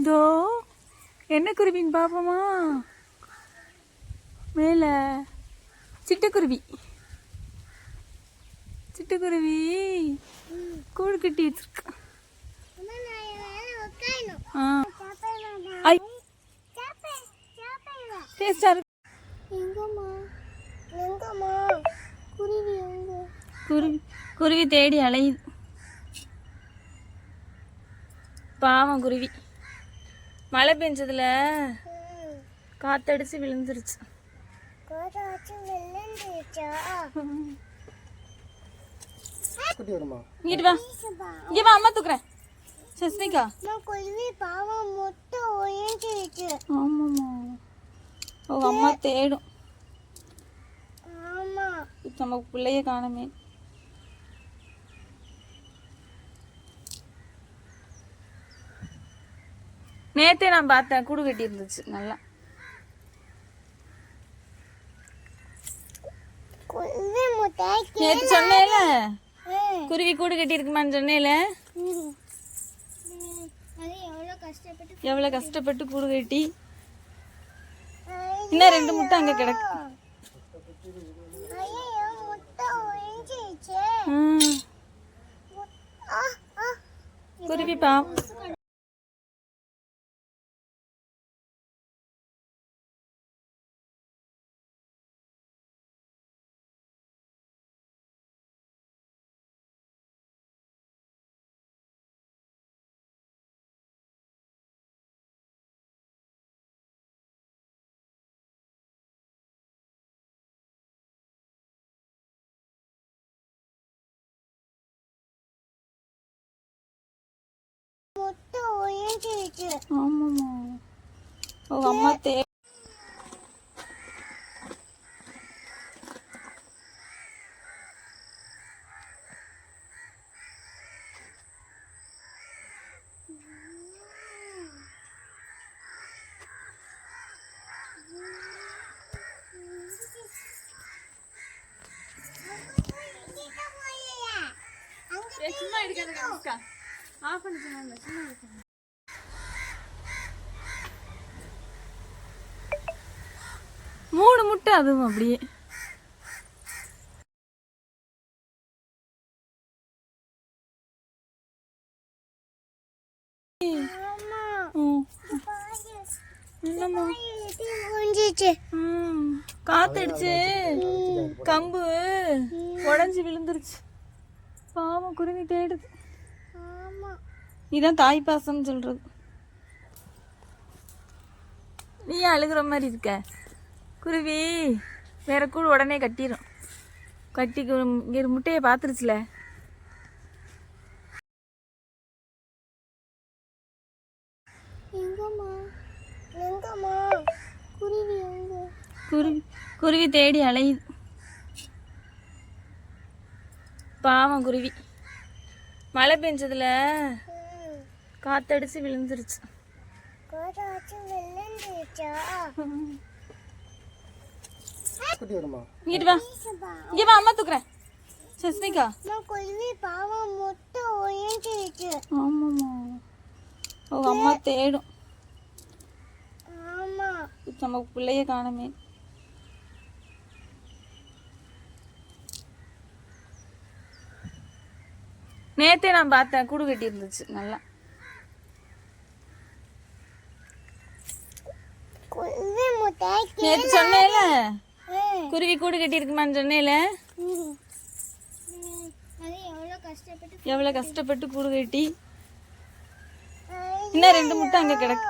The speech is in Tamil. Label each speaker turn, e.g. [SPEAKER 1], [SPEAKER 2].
[SPEAKER 1] இதோ என்ன குருவின்னு பாப்போமா மேல சிட்டுக்குருவி. சிட்டுக்குருவி கூடு கட்டி வச்சிருக்கு.
[SPEAKER 2] குருவி
[SPEAKER 1] தேடி அலையுது. பாவம் குருவி. மழை பெஞ்சதுல காத்தடிச்சு விழுந்துருச்சு. இங்கிட்டு வா. இங்க வா அம்மா தூக்குறேன். சஸ்மிகா. ஆமாம்மா. உங்க அம்மா தேடும்.
[SPEAKER 2] ஆமா.
[SPEAKER 1] இப்ப நம்ம பிள்ளைய காணமே. நேத்தே நான் பார்த்தேன் கூடு கட்டி இருந்துச்சு நல்லா. நேத்து சொன்னேல. குருவி கூடு கட்டி இருக்குமான்னு சொன்னேல.
[SPEAKER 2] எவ்வளோ கஷ்டப்பட்டு
[SPEAKER 1] கூடு கட்டி? இன்னும் ரெண்டு முட்டை அங்க கிடக்கு. குருவி பாவம். ஆமாம்மா உங்க அம்மா தே சும்மா இருக்காது ஆஃப் பண்ணி சொன்னாங்க சும்மா இருக்காது முட்டை அதுவும் அப்படியே. காத்தடிச்சு. கம்பு உடஞ்சி விழுந்துருச்சு. பாவம் குருவி தேடுது.
[SPEAKER 2] ஆமா.
[SPEAKER 1] இதான் தாய் பாசம் சொல்றது. நீ அழுகுற மாதிரி இருக்க. குருவி வேற கூடு உடனே கட்டிடும் கட்டி இங்க முட்டையை பார்த்துருச்சுல
[SPEAKER 2] குருவி
[SPEAKER 1] குருவி தேடி அலையுது. பாவம் குருவி. மழை பெஞ்சதுல. காத்தடிச்சு விழுந்துருச்சு.
[SPEAKER 3] குட்டி வருமா
[SPEAKER 1] இங்கிட்டு வா. இங்க வா அம்மா தூக்குறேன். சஸ்மிகா
[SPEAKER 2] குருவி பாவம் முட்டை
[SPEAKER 1] ஆமாம்மா அம்மா தேடும்.
[SPEAKER 2] ஆமா
[SPEAKER 1] நம்ம பிள்ளைய காணமே. நேத்தே நான் பார்த்தேன் கூடு கட்டி இருந்துச்சு நல்லா. சொன்னேல
[SPEAKER 2] ம்.
[SPEAKER 1] குருவி கூடு கட்டி இருக்குமான்னு சொன்னேல
[SPEAKER 2] எவ்வளோ
[SPEAKER 1] கஷ்டப்பட்டு கூடு கட்டி? இன்னும் ரெண்டு முட்டை அங்க கிடக்கு.